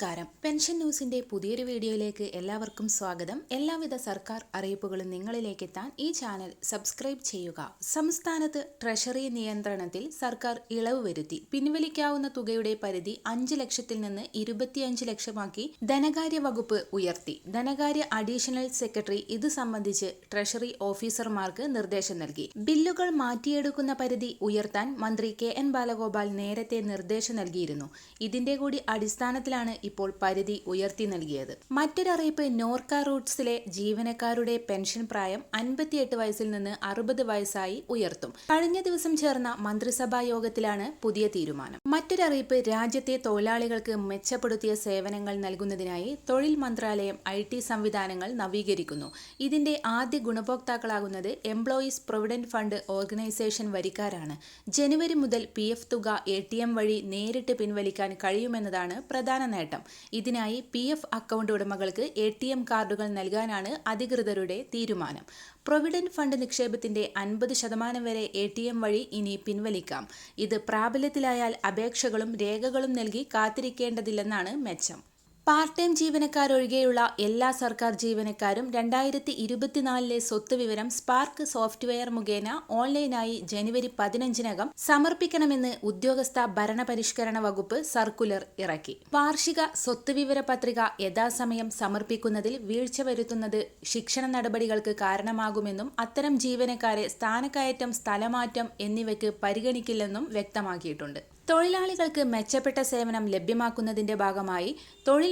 നമസ്കാരം. പെൻഷൻ ന്യൂസിന്റെ പുതിയൊരു വീഡിയോയിലേക്ക് എല്ലാവർക്കും സ്വാഗതം. എല്ലാവിധ സർക്കാർ അറിയിപ്പുകളും നിങ്ങളിലേക്ക് എത്താൻ ഈ ചാനൽ സബ്സ്ക്രൈബ് ചെയ്യുക. സംസ്ഥാനത്ത് ട്രഷറി നിയന്ത്രണത്തിൽ സർക്കാർ ഇളവ് വരുത്തി. പിൻവലിക്കാവുന്ന തുകയുടെ പരിധി അഞ്ച് ലക്ഷത്തിൽ നിന്ന് ഇരുപത്തിയഞ്ച് ലക്ഷമാക്കി ധനകാര്യ വകുപ്പ് ഉയർത്തി. ധനകാര്യ അഡീഷണൽ സെക്രട്ടറി ഇത് സംബന്ധിച്ച് ട്രഷറി ഓഫീസർമാർക്ക് നിർദ്ദേശം നൽകി. ബില്ലുകൾ മാറ്റിയെടുക്കുന്ന പരിധി ഉയർത്താൻ മന്ത്രി കെ എൻ ബാലഗോപാൽ നേരത്തെ നിർദ്ദേശം നൽകിയിരുന്നു. ഇതിന്റെ കൂടി അടിസ്ഥാനത്തിലാണ് ഇപ്പോൾ പരിധി ഉയർത്തി നൽകിയത്. മറ്റൊരറിയിപ്പ് നോർക്ക റൂട്ട്സിലെ ജീവനക്കാരുടെ പെൻഷൻ പ്രായം അൻപത്തിയെട്ട് വയസ്സിൽ നിന്ന് അറുപത് വയസ്സായി ഉയർത്തും. കഴിഞ്ഞ ദിവസം ചേർന്ന മന്ത്രിസഭാ യോഗത്തിലാണ് പുതിയ തീരുമാനം. മറ്റൊരറിയിപ്പ് രാജ്യത്തെ തൊഴിലാളികൾക്ക് മെച്ചപ്പെടുത്തിയ സേവനങ്ങൾ നൽകുന്നതിനായി തൊഴിൽ മന്ത്രാലയം ഐ ടി സംവിധാനങ്ങൾ നവീകരിക്കുന്നു. ഇതിന്റെ ആദ്യ ഗുണഭോക്താക്കളാകുന്നത് എംപ്ലോയീസ് പ്രൊവിഡന്റ് ഫണ്ട് ഓർഗനൈസേഷൻ വരിക്കാരാണ്. ജനുവരി മുതൽ പി എഫ് തുക എ ടി എം വഴി നേരിട്ട് പിൻവലിക്കാൻ കഴിയുമെന്നതാണ് പ്രധാന നേട്ടം. ഇതിനായി പി എഫ് അക്കൗണ്ട് ഉടമകൾക്ക് എ ടി എം കാർഡുകൾ നൽകാനാണ് അധികൃതരുടെ തീരുമാനം. പ്രൊവിഡന്റ് ഫണ്ട് നിക്ഷേപത്തിന്റെ അൻപത് ശതമാനം വരെ എ ടി എം വഴി ഇനി പിൻവലിക്കാം. ഇത് പ്രാബല്യത്തിലായാൽ അപേക്ഷകളും രേഖകളും നൽകി കാത്തിരിക്കേണ്ടതില്ലെന്നാണ് മെച്ചം. പാർട്ട് ടൈം ജീവനക്കാരൊഴികെയുള്ള എല്ലാ സർക്കാർ ജീവനക്കാരും രണ്ടായിരത്തി ഇരുപത്തിനാലിലെ സ്വത്ത് വിവരം സ്പാർക്ക് സോഫ്റ്റ്വെയർ മുഖേന ഓൺലൈനായി ജനുവരി പതിനഞ്ചിനകം സമർപ്പിക്കണമെന്ന് ഉദ്യോഗസ്ഥ ഭരണപരിഷ്കരണ വകുപ്പ് സർക്കുലർ ഇറക്കി. വാർഷിക സ്വത്ത് വിവര പത്രിക യഥാസമയം സമർപ്പിക്കുന്നതിൽ വീഴ്ച വരുത്തുന്നത് ശിക്ഷണ നടപടികൾക്ക് കാരണമാകുമെന്നും അത്തരം ജീവനക്കാരെ സ്ഥാനക്കയറ്റം സ്ഥലമാറ്റം എന്നിവയ്ക്ക് പരിഗണിക്കില്ലെന്നും വ്യക്തമാക്കിയിട്ടുണ്ട്. തൊഴിലാളികൾക്ക് മെച്ചപ്പെട്ട സേവനം ലഭ്യമാക്കുന്നതിന്റെ ഭാഗമായി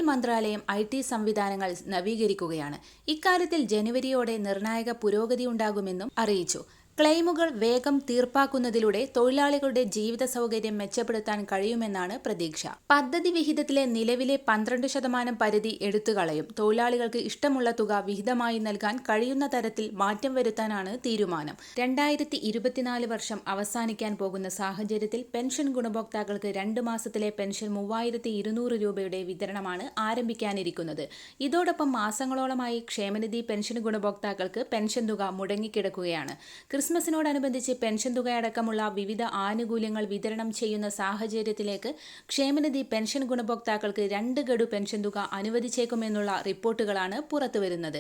മന്ത്രാലയം ഐ ടി സംവിധാനങ്ങൾ നവീകരിക്കുകയാണ്. ഇക്കാര്യത്തിൽ ജനുവരിയോടെ നിർണായക പുരോഗതി ഉണ്ടാകുമെന്നും അറിയിച്ചു. ക്ലെയിമുകൾ വേഗം തീർപ്പാക്കുന്നതിലൂടെ തൊഴിലാളികളുടെ ജീവിത സൗകര്യം മെച്ചപ്പെടുത്താൻ കഴിയുമെന്നാണ് പ്രതീക്ഷ. പദ്ധതി വിഹിതത്തിലെ നിലവിലെ പന്ത്രണ്ട് ശതമാനം പരിധി എടുത്തുകളയും തൊഴിലാളികൾക്ക് ഇഷ്ടമുള്ള തുക വിഹിതമായി നൽകാൻ കഴിയുന്ന തരത്തിൽ മാറ്റം വരുത്താനാണ് തീരുമാനം. രണ്ടായിരത്തി ഇരുപത്തിനാല് വർഷം അവസാനിക്കാൻ പോകുന്ന സാഹചര്യത്തിൽ പെൻഷൻ ഗുണഭോക്താക്കൾക്ക് രണ്ട് മാസത്തിലെ പെൻഷൻ മൂവായിരത്തി ഇരുന്നൂറ് രൂപയുടെ വിതരണമാണ് ആരംഭിക്കാനിരിക്കുന്നത്. ഇതോടൊപ്പം മാസങ്ങളോളമായി ക്ഷേമനിധി പെൻഷൻ ഗുണഭോക്താക്കൾക്ക് പെൻഷൻ തുക മുടങ്ങിക്കിടക്കുകയാണ്. ക്രിസ്മസിനോടനുബന്ധിച്ച് പെൻഷൻ തുകയടക്കമുള്ള വിവിധ ആനുകൂല്യങ്ങൾ വിതരണം ചെയ്യുന്ന സാഹചര്യത്തിലേക്ക് ക്ഷേമനിധി പെൻഷൻ ഗുണഭോക്താക്കൾക്ക് രണ്ട് ഗഡു പെൻഷൻ തുക അനുവദിച്ചേക്കുമെന്നുള്ള റിപ്പോർട്ടുകളാണ് പുറത്തുവരുന്നത്.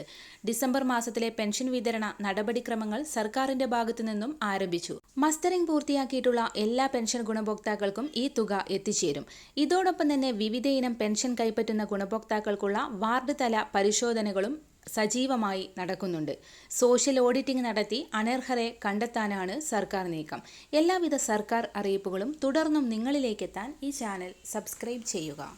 ഡിസംബർ മാസത്തിലെ പെൻഷൻ വിതരണ നടപടിക്രമങ്ങൾ സർക്കാരിന്റെ ഭാഗത്തു നിന്നും ആരംഭിച്ചു. മസ്റ്ററിംഗ് പൂർത്തിയാക്കിയിട്ടുള്ള എല്ലാ പെൻഷൻ ഗുണഭോക്താക്കൾക്കും ഈ തുക എത്തിച്ചേരും. ഇതോടൊപ്പം തന്നെ വിവിധയിനം പെൻഷൻ കൈപ്പറ്റുന്ന ഗുണഭോക്താക്കൾക്കുള്ള വാർഡ് തല പരിശോധനകളും സജീവമായി നടക്കുന്നുണ്ട്. സോഷ്യൽ ഓഡിറ്റിംഗ് നടത്തി അനർഹരെ കണ്ടെത്താനാണ് സർക്കാർ നീക്കം. എല്ലാവിധ സർക്കാർ അറിയിപ്പുകളും തുടർന്നും നിങ്ങളിലേക്കെത്താൻ ഈ ചാനൽ സബ്സ്ക്രൈബ് ചെയ്യുക.